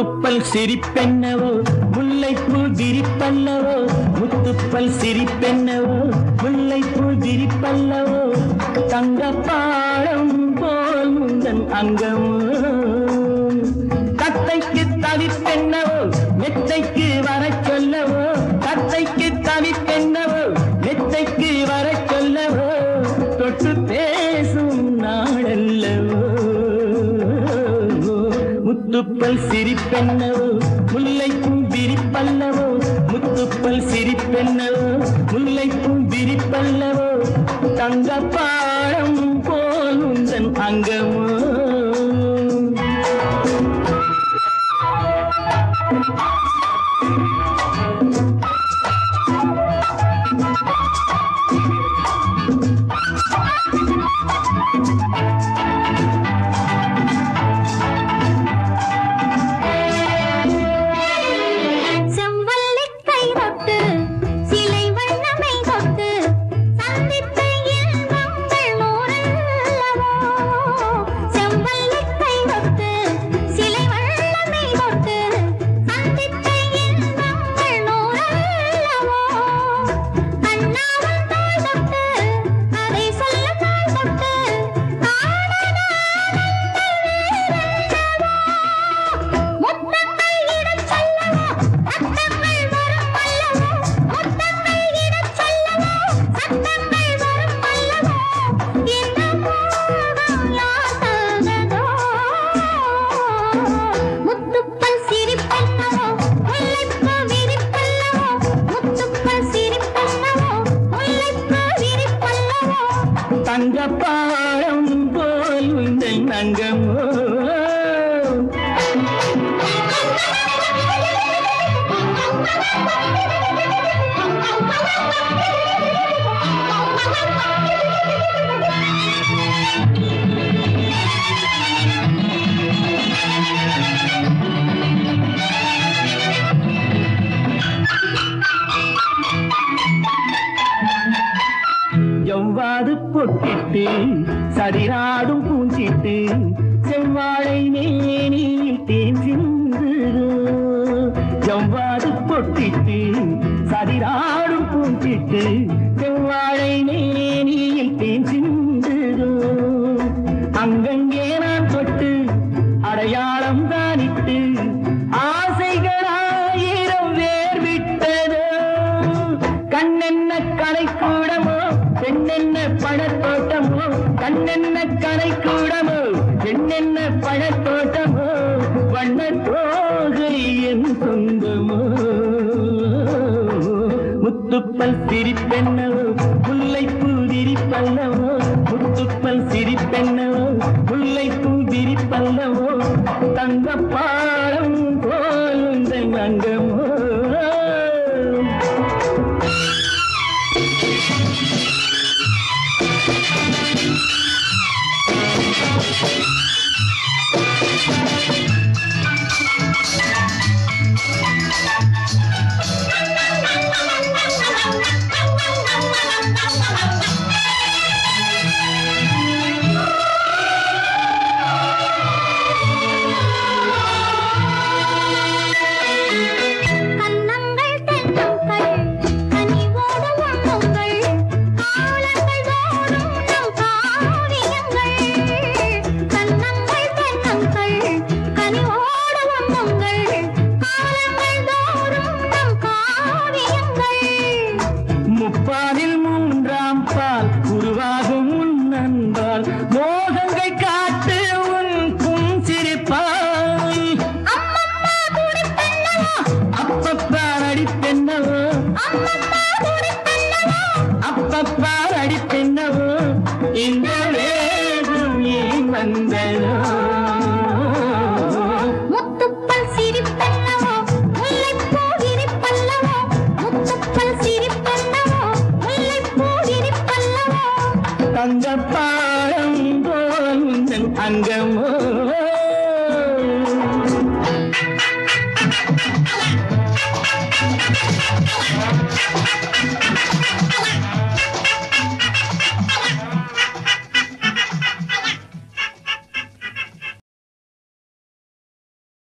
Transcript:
முத்துப்பல் சிரிப்பென்னவோ? முல்லைப்பூ திரிப்பல்லவோ முத்துப்பல் சிரிப்பென்னவோ? முல்லைப்பூ திரிப்பல்லவோ தங்கப்பாடம் போல் முந்தன் அங்கம் முத்துப்பல் சிரிப்பென்னவோ? முல்லைக்கும் விரிப்பல்லவோ? முத்துப்பல் சிரிப்பென்னவோ? முல்லைக்கும் விரிப்பல்லவோ? தங்கப்பாடம் போல் உந்தன் அங்கமோ? தங்கப்பாடம் போல் உந்தன் எவ்வாறு பொட்டிட்டு சரிநாடும் பூஞ்சிட்டு செவ்வாழை மேனியில் தேன் சிந்துதோ. எவ்வாறு பொட்டிட்டு சரிநாடும் பூஞ்சிட்டு செவ்வாழை மேனியில் பழத்தோட்டமோ? கண்ணென்ன கரை கூடமோ என்னென்ன பழத்தோட்டமோ? வண்ண தோகை என் சொந்தமோ? முத்துப்பல் சிரிப்பென்னவோ? முல்லைப்பூ விரிப்பல்லவோ? முத்துப்பல் சிரிப்பென்னவோ? முல்லைப்பூ விரிப்பல்லவோ? தங்கப்பாடம் போல் உந்தன் அங்கமோ you Thank you. அப்பப்பா அடிப்பென்னவோ இந்த வேகம் ஏன் வந்ததோ முத்துப்பல் சிரிப்பெண்ணவோ? முல்லைப்பூ விரிப்பல்லவோ? முத்துப்பல் முல்லைப்பூ போல் உந்தன்